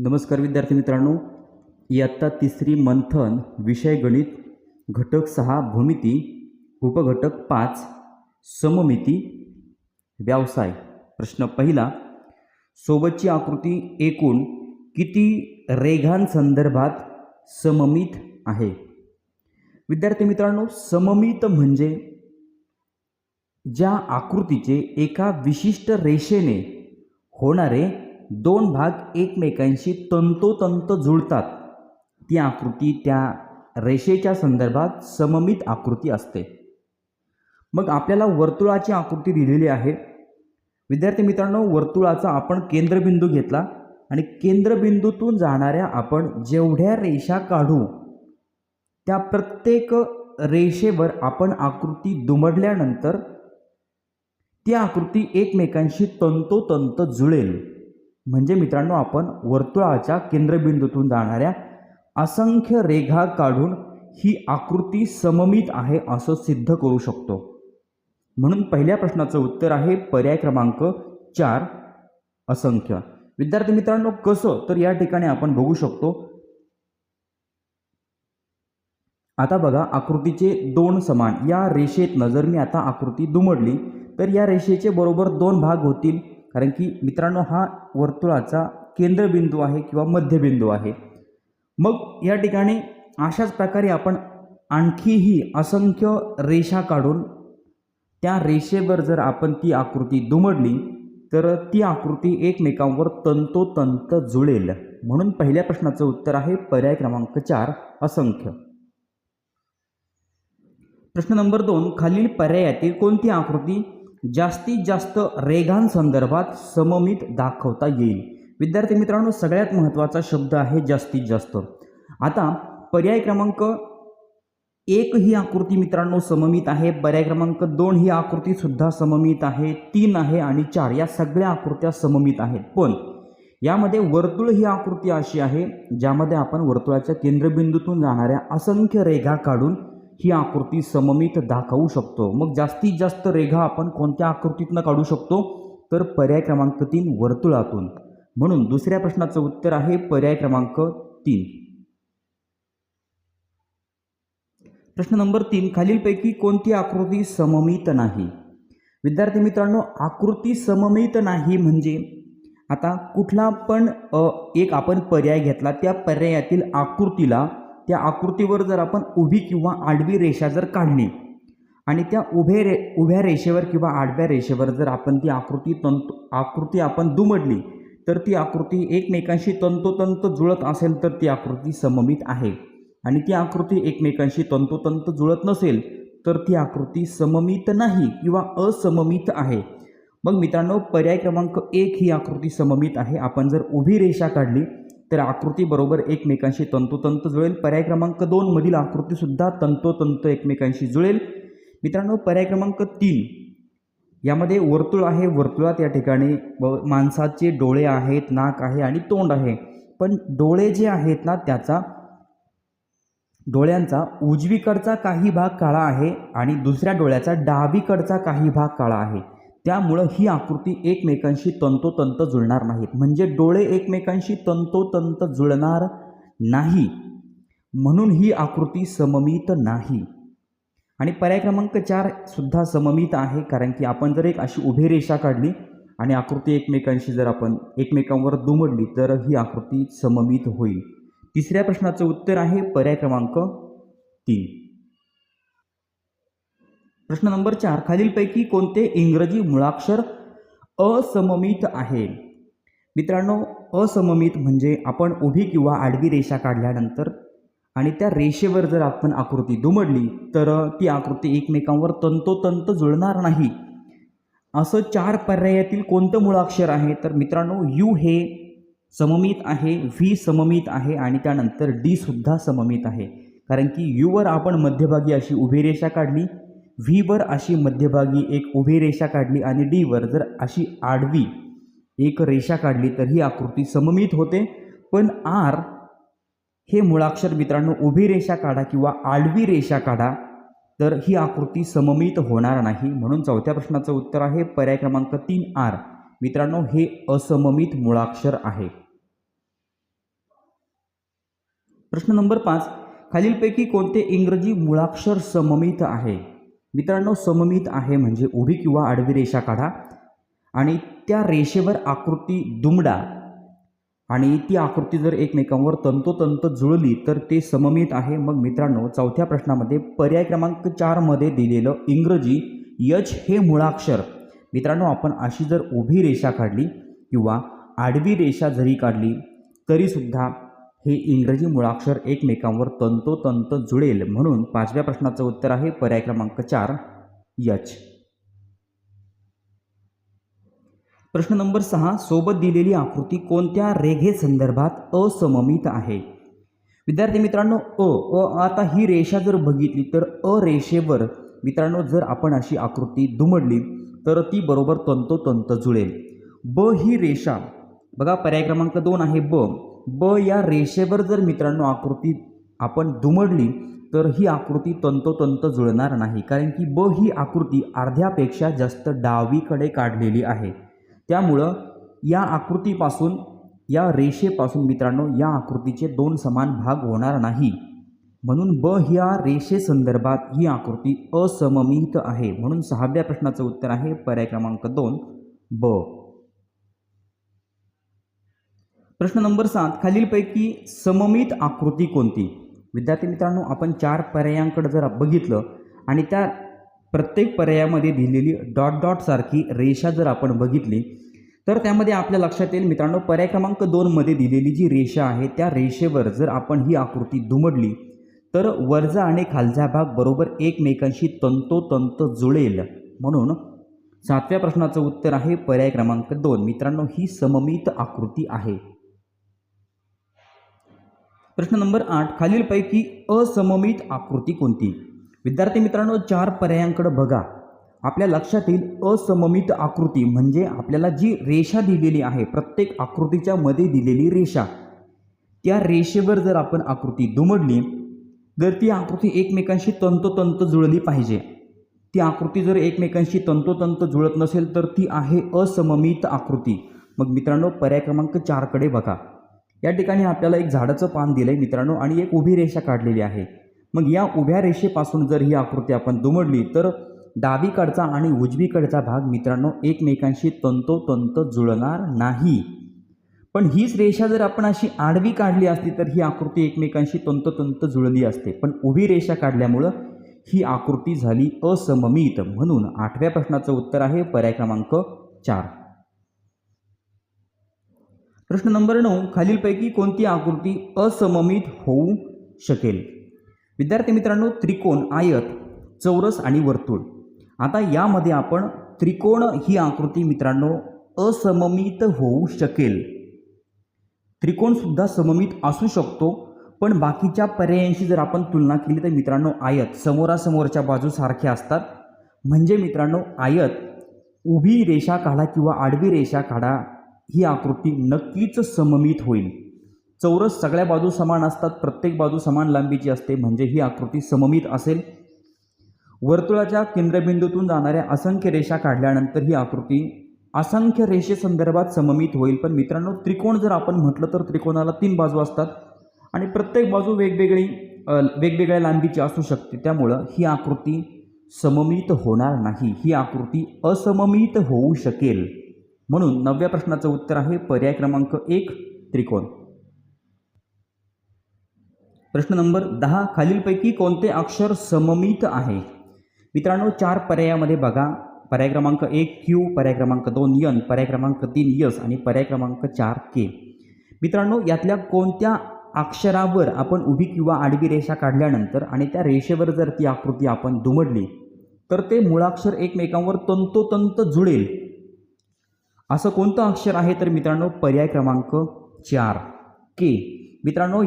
नमस्कार विद्यार्थी मित्रांनो. इयत्ता तिसरी मंथन विषय गणित घटक सहा भूमिती उपघटक पाच सममिती व्यवसाय. प्रश्न पहिला सोबतची आकृती एकूण किती रेघांसंदर्भात सममित आहे? विद्यार्थी मित्रांनो सममित म्हणजे ज्या आकृतीचे एका विशिष्ट रेषेने होणारे दोन भाग एकमेकांशी तंतोतंत जुळतात. ती आकृती त्या रेषेच्या संदर्भात सममित आकृती असते. मग आपल्याला वर्तुळाची आकृती दिलेली आहे. विद्यार्थी मित्रांनो वर्तुळाचा आपण केंद्रबिंदू घेतला आणि केंद्रबिंदूतून जाणाऱ्या आपण जेवढ्या रेषा काढू त्या प्रत्येक रेषेवर आपण आकृती दुमडल्यानंतर ती आकृती एकमेकांशी तंतोतंत जुळेल. म्हणजे मित्रांनो आपण वर्तुळाच्या केंद्रबिंदूतून जाणाऱ्या असंख्य रेघा काढून ही आकृती सममित आहे असं सिद्ध करू शकतो. म्हणून पहिल्या प्रश्नाचं उत्तर आहे पर्याय क्रमांक चार असंख्य. विद्यार्थी मित्रांनो कसं? तर या ठिकाणी आपण बघू शकतो. आता बघा आकृतीचे दोन समान. या रेषेतनं जर मी आता आकृती दुमडली. तर या रेषेचे बरोबर दोन भाग होतील. कारण की मित्रांनो हा वर्तुळाचा केंद्रबिंदू आहे किंवा मध्यबिंदू आहे. मग या ठिकाणी अशाच प्रकारे आपण आणखीही असंख्य रेषा काढून त्या रेषेवर जर आपण ती आकृती दुमडली तर ती आकृती एकमेकांवर तंतोतंत जुळेल. म्हणून पहिल्या प्रश्नाचं उत्तर आहे पर्याय क्रमांक चार असंख्य. प्रश्न नंबर दोन खालील पर्यायातील कोणती आकृती जास्तीत जास्त रेघांसंदर्भात सममित दाखवता येईल. विद्यार्थी मित्रांनो सगळ्यात महत्त्वाचा शब्द आहे जास्तीत जास्त. आता पर्याय क्रमांक एक ही आकृती मित्रांनो सममित आहे. पर्याय क्रमांक दोन ही आकृतीसुद्धा सममित आहे. तीन आहे आणि चार या सगळ्या आकृत्या सममित आहेत. पण यामध्ये वर्तुळ ही आकृती अशी आहे ज्यामध्ये आपण वर्तुळाच्या केंद्रबिंदूतून जाणाऱ्या असंख्य रेघा काढून ही आकृती सममित दाखवू शकतो. मग जास्तीत जास्त रेघा आपण कोणत्या आकृतीतनं काढू शकतो? तर पर्याय क्रमांक तीन वर्तुळातून. म्हणून दुसऱ्या प्रश्नाचं उत्तर आहे पर्याय क्रमांक तीन. प्रश्न नंबर तीन खालीलपैकी कोणती आकृती सममित नाही? विद्यार्थी मित्रांनो आकृती सममित नाही म्हणजे आता कुठला पण एक आपण पर्याय घेतला त्या पर्यायातील आकृतीला त्या आकृतीवर जर आपण उभी किंवा आडवी रेषा जर काढली आणि त्या उभे रे उभ्या रेषेवर किंवा आडव्या रेषेवर जर आपण ती आकृती तंतु आकृती आपण दुमडली तर ती आकृती एकमेकांशी तंतोतंत जुळत असेल तर ती आकृती सममित आहे. आणि ती आकृती एकमेकांशी तंतोतंत जुळत नसेल तर ती आकृती सममित नाही किंवा असममित आहे. मग मित्रांनो पर्याय क्रमांक एक ही आकृती सममित आहे. आपण जर उभी रेषा काढली तर आकृती बरोबर एकमेकांशी तंतोतंत जुळेल. पर्याय क्रमांक दोनमधील आकृतीसुद्धा तंतोतंत एकमेकांशी जुळेल. मित्रांनो पर्याय क्रमांक तीन. यामध्ये वर्तुळ आहे. वर्तुळात या ठिकाणी माणसाचे डोळे आहेत नाक आहे आणि तोंड आहे. पण डोळे जे आहेत ना त्याचा डोळ्यांचा उजवीकडचा काही भाग काळा आहे आणि दुसऱ्या डोळ्याचा डावीकडचा काही भाग काळा आहे. त्यामुळं ही आकृती एकमेकांशी तंतोतंत जुळणार नाहीत. म्हणजे डोळे एकमेकांशी तंतोतंत जुळणार नाही. म्हणून ही आकृती सममित नाही. आणि पर्याय क्रमांक चार सुद्धा सममित आहे कारण की आपण जर एक अशी उभी रेषा काढली आणि आकृती एकमेकांशी जर आपण एकमेकांवर दुमडली तर ही आकृती सममित होईल. तिसऱ्या प्रश्नाचं उत्तर आहे पर्याय क्रमांक तीन. प्रश्न नंबर चार खालीलपैकी कोणते इंग्रजी मुळाक्षर असममित आहे? मित्रांनो असममित म्हणजे आपण उभी किंवा आडवी रेषा काढल्यानंतर आणि त्या रेषेवर जर आपण आकृती दुमडली तर ती आकृती एकमेकांवर तंतोतंत जुळणार नाही. असं चार पर्यायातील कोणतं मुळाक्षर आहे? तर मित्रांनो यू हे सममित आहे व्ही सममित आहे आणि त्यानंतर डी सुद्धा सममित आहे. कारण की यूवर आपण मध्यभागी अशी उभी रेषा काढली व्हीवर अशी मध्यभागी एक उभी रेषा काढली आणि डीवर जर अशी आडवी एक रेषा काढली तर ही आकृती सममित होते. पण आर हे मुळाक्षर मित्रांनो उभी रेषा काढा किंवा आडवी रेषा काढा तर ही आकृती सममित होणार नाही. म्हणून चौथ्या प्रश्नाचं उत्तर आहे पर्याय क्रमांक तीन आर. मित्रांनो हे असममित मुळाक्षर आहे. प्रश्न नंबर पाच. खालीलपैकी कोणते इंग्रजी मुळाक्षर सममित आहे? मित्रांनो सममित आहे म्हणजे उभी किंवा आडवी रेषा काढा आणि त्या रेषेवर आकृती दुमडा आणि ती आकृती जर एकमेकांवर तंतोतंत जुळली तर ते सममित आहे. मग मित्रांनो चौथ्या प्रश्नामध्ये पर्याय क्रमांक चारमध्ये दिलेलं इंग्रजी यच हे मुळाक्षर. मित्रांनो आपण अशी जर उभी रेषा काढली किंवा आडवी रेषा जरी काढली तरीसुद्धा हे इंग्रजी मुळाक्षर एकमेकांवर तंतोतंत जुळेल म्हणून पाचव्या प्रश्नाचं उत्तर आहे पर्याय क्रमांक चार यच. प्रश्न नंबर सहा सोबत दिलेली आकृती कोणत्या रेघे संदर्भात असममित आहे? विद्यार्थी मित्रांनो अ अ आता ही रेषा जर बघितली तर अ रेषेवर मित्रांनो जर आपण अशी आकृती दुमडली तर ती बरोबर तंतोतंत जुळेल. ब ही रेषा बघा पर्याय क्रमांक दोन आहे ब. ब या रेषेवर जर मित्रांनो आकृती आपण दुमडली तर ही आकृती तंतोतंत जुळणार नाही. कारण की ब ही आकृती अर्ध्यापेक्षा जास्त डावीकडे काढलेली आहे. त्यामुळं या आकृतीपासून या रेषेपासून मित्रांनो या आकृतीचे दोन समान भाग होणार नाही. म्हणून ब ह्या रेषेसंदर्भात ही आकृती असममित आहे. म्हणून सहाव्या प्रश्नाचं उत्तर आहे पर्याय क्रमांक दोन ब. प्रश्न नंबर सात खालीलपैकी सममित आकृती कोणती? विद्यार्थी मित्रांनो आपण चार पर्यायांकडे जर बघितलं आणि त्या प्रत्येक पर्यायामध्ये दिलेली डॉट डॉट सारखी रेषा जर आपण बघितली तर त्यामध्ये आपल्या लक्षात येईल मित्रांनो पर्याय क्रमांक दोनमध्ये दिलेली जी रेषा आहे त्या रेषेवर जर आपण ही आकृती दुमडली तर वरचा आणि खालचा भाग बरोबर एकमेकांशी तंतोतंत जुळेल. म्हणून सातव्या प्रश्नाचं उत्तर आहे पर्याय क्रमांक दोन. मित्रांनो ही सममित आकृती आहे. प्रश्न नंबर आठ खालीलपैकी असममित आकृती कोणती? विद्यार्थी मित्रांनो चार पर्यायांकडे बघा. आपल्या लक्षात येईल असममित आकृती म्हणजे आपल्याला जी रेषा दिलेली आहे प्रत्येक आकृतीच्या मध्ये दिलेली रेषा. त्या रेषेवर जर आपण आकृती दुमडली जर ती आकृती एकमेकांशी तंतोतंत जुळली पाहिजे. ती आकृती जर एकमेकांशी तंतोतंत जुळत नसेल तर ती आहे असममित आकृती. मग मित्रांनो पर्याय क्रमांक चारकडे बघा. या ठिकाणी आपल्याला एक झाडाचं पान दिलं आहे मित्रांनो आणि एक उभी रेषा काढलेली आहे. मग या उभ्या रेषेपासून जर ही आकृती आपण दुमडली तर डावीकडचा आणि उजवीकडचा भाग मित्रांनो एकमेकांशी तंतोतंत जुळणार नाही. पण हीच रेषा जर आपण अशी आडवी काढली असती तर ही आकृती एकमेकांशी तंतोतंत जुळली असते. पण उभी रेषा काढल्यामुळं ही आकृती झाली असममित. म्हणून आठव्या प्रश्नाचं उत्तर आहे पर्याय क्रमांक चार. प्रश्न नंबर नऊ खालीलपैकी कोणती आकृती असममित होऊ शकेल? विद्यार्थी मित्रांनो त्रिकोण आयत चौरस आणि वर्तुळ. आता यामध्ये आपण त्रिकोण ही आकृती मित्रांनो असममित होऊ शकेल. त्रिकोणसुद्धा सममित असू शकतो पण बाकीच्या पर्यायांशी जर आपण तुलना केली तर मित्रांनो आयत समोरासमोरच्या बाजू सारख्या असतात. म्हणजे मित्रांनो आयत उभी रेषा काढा किंवा आडवी रेषा काढा. ही आकृती नक्कीच सममित होईल. चौरस सगळ्या बाजू समान असतात प्रत्येक बाजू समान लांबीची असते म्हणजे ही आकृती सममित असेल. वर्तुळाच्या केंद्रबिंदूतून जाणाऱ्या असंख्य रेषा काढल्यानंतर ही आकृती असंख्य रेषेसंदर्भात सममित होईल. पण मित्रांनो त्रिकोण जर आपण म्हटलं तर त्रिकोणाला तीन बाजू असतात आणि प्रत्येक बाजू वेगवेगळी वेगवेगळ्या लांबीची असू शकते. त्यामुळं ही आकृती सममित होणार नाही. ही आकृती असममित होऊ शकेल. म्हणून नवव्या प्रश्नाचं उत्तर आहे पर्याय क्रमांक एक त्रिकोण. प्रश्न नंबर दहा खालीलपैकी कोणते अक्षर सममित आहे? मित्रांनो चार पर्यायामध्ये बघा. पर्याय क्रमांक एक क्यू पर्याय क्रमांक दोन यन पर्याय क्रमांक तीन यस आणि पर्याय क्रमांक चार के मित्रांनो यातल्या कोणत्या अक्षरावर आपण उभी किंवा आडवी रेषा काढल्यानंतर आणि त्या रेषेवर जर ती आकृती आपण दुमडली तर ते मुळाक्षर एकमेकांवर तंतोतंत जुळेल. असं कोणतं अक्षर आहे तर मित्रांनो पर्याय क्रमांक चार? के मित्रांनो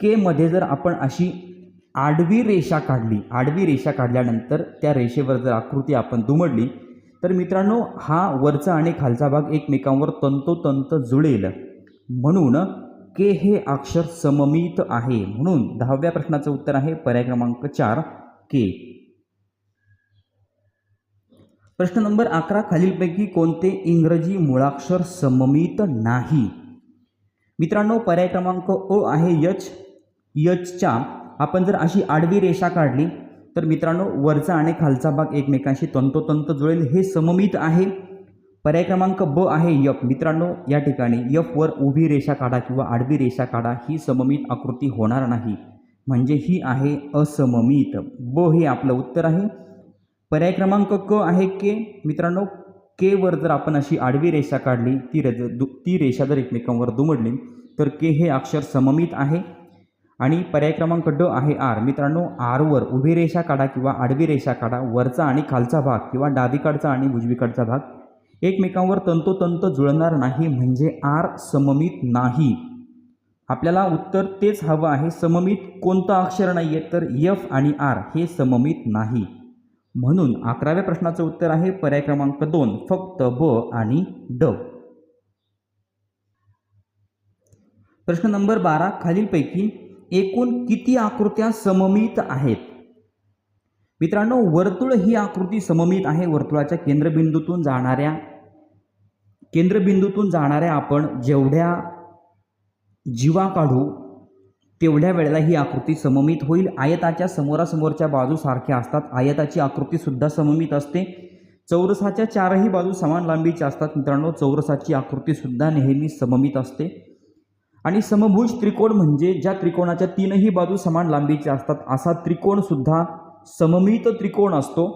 केमध्ये जर आपण अशी आडवी रेषा काढली आडवी रेषा काढल्यानंतर त्या रेषेवर जर आकृती आपण दुमडली तर मित्रांनो हा वरचा आणि खालचा भाग एकमेकांवर तंतोतंत जुळेल. म्हणून के हे अक्षर सममित आहे. म्हणून दहाव्या प्रश्नाचं उत्तर आहे पर्याय क्रमांक चार के प्रश्न नंबर अकरा खालीलपैकी कोणते इंग्रजी मुळाक्षर सममित नाही? मित्रांनो पर्याय क्रमांक अ आहे यच. यचच्या आपण जर अशी आडवी रेषा काढली तर मित्रांनो वरचा आणि खालचा भाग एकमेकांशी तंतोतंत जुळेल. हे सममित आहे. पर्याय क्रमांक ब आहे यफ. मित्रांनो या ठिकाणी यफ वर उभी रेषा काढा किंवा आडवी रेषा काढा ही सममित आकृती होणार नाही. म्हणजे ही आहे असममित. ब हे आपलं उत्तर आहे. पर्याय क्रमांक क आहे के मित्रांनो के वर जर आपण अशी आडवी रेषा काढली ती रेज दु ती रेषा जर एकमेकांवर दुमडली तर के हे अक्षर सममित आहे. आणि पर्याय क्रमांक ड आहे आर मित्रांनो आरवर उभी रेषा काढा किंवा आडवी रेषा काढा वरचा आणि खालचा भाग किंवा डावीकडचा आणि उजवीकडचा भाग. एकमेकांवर तंतोतंत जुळणार नाही म्हणजे आर सममित नाही. आपल्याला उत्तर तेच हवं आहे सममित कोणतं अक्षर नाही आहे तर यफ आणि आर हे सममित नाही. म्हणून अकराव्या प्रश्नाचं उत्तर आहे पर्याय क्रमांक दोन फक्त ब आणि ड. प्रश्न नंबर बारा खालीलपैकी एकूण किती आकृत्या सममित आहेत? मित्रांनो वर्तुळ ही आकृती सममित आहे. वर्तुळाच्या केंद्रबिंदूतून जाणाऱ्या केंद्रबिंदूतून जाणाऱ्या आपण जेवढ्या जीवा काढू तेवढ्या वेळेला ही आकृती सममित होईल. आयताच्या समोरासमोरच्या बाजू सारख्या असतात. आयताची आकृतीसुद्धा सममित असते. चौरसाच्या चारही बाजू समान लांबीच्या असतात. मित्रांनो चौरसाची आकृतीसुद्धा नेहमी सममित असते. आणि समभुज त्रिकोण म्हणजे ज्या त्रिकोणाच्या तीनही बाजू समान लांबीच्या असतात असा त्रिकोणसुद्धा सममित त्रिकोण असतो.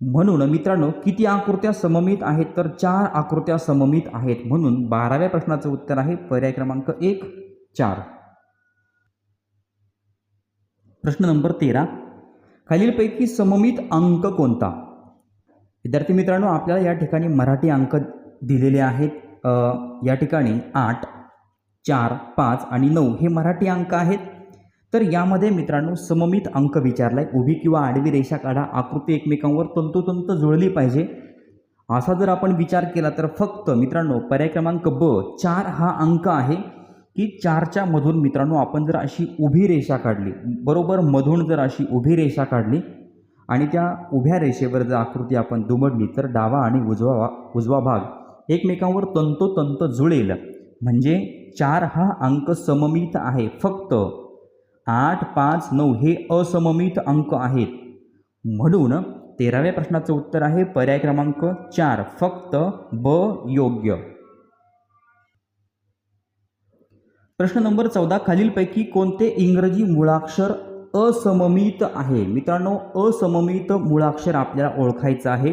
म्हणून मित्रांनो किती आकृत्या सममित आहेत तर चार आकृत्या सममित आहेत. म्हणून बाराव्या प्रश्नाचं उत्तर आहे पर्याय क्रमांक एक चार. प्रश्न नंबर तेरा. खालीलपैकी सममित अंक कोणता? विद्यार्थी मित्रांनो आपल्याला या ठिकाणी मराठी अंक दिलेले आहेत. या ठिकाणी आठ चार पाच आणि नऊ हे मराठी अंक आहेत. तर यामध्ये मित्रांनो सममित अंक विचारला आहे उभी किंवा आडवी रेषा काढा. आकृती एकमेकांवर तंतोतंत जुळली पाहिजे. असा जर आपण विचार केला तर फक्त मित्रांनो पर्याय क्रमांक ब चार हा अंक आहे. की चारच्या मधून मित्रांनो आपण जर अशी उभी रेषा काढली बरोबर मधून जर अशी उभी रेषा काढली आणि त्या उभ्या रेषेवर जर आकृती आपण दुमडली तर डावा आणि उजवा उजवा भाग एकमेकांवर तंतोतंत जुळेल. म्हणजे चार हा अंक सममित आहे. फक्त आठ पाच नऊ हे असममित अंक आहेत. म्हणून तेराव्या प्रश्नाचं उत्तर आहे पर्याय क्रमांक चार. फक्त ब योग्य. प्रश्न नंबर चौदा खालीलपैकी कोणते इंग्रजी मुळाक्षर असममित आहे? मित्रांनो असममित मुळाक्षर आपल्याला ओळखायचं आहे.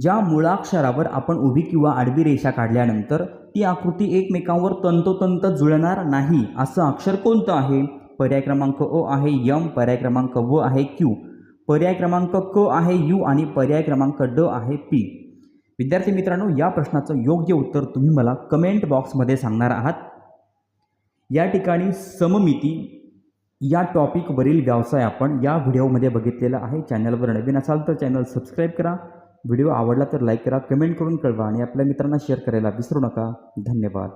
ज्या मुळाक्षरावर आपण उभी किंवा आडवी रेषा काढल्यानंतर ती आकृती एकमेकांवर तंतोतंत जुळणार नाही असं अक्षर कोणतं आहे? पर्याय क्रमांक अ आहे यम पर्याय क्रमांक व आहे क्यू. पर्याय क्रमांक क आहे यू आणि पर्याय क्रमांक ड आहे पी. विद्यार्थी मित्रांनो या प्रश्नाचं योग्य उत्तर तुम्ही मला कमेंट बॉक्समध्ये सांगणार आहात. या ठिकाणी सममिती या टॉपिकवरील व्यवसाय आपण या व्हिडिओमध्ये बघितलेला आहे. चॅनलवर नवीन असाल तर चॅनल सबस्क्राईब करा. व्हिडिओ आवडला तर लाईक करा कमेंट करून कळवा आणि आपल्या मित्रांना शेअर करायला विसरू नका. धन्यवाद.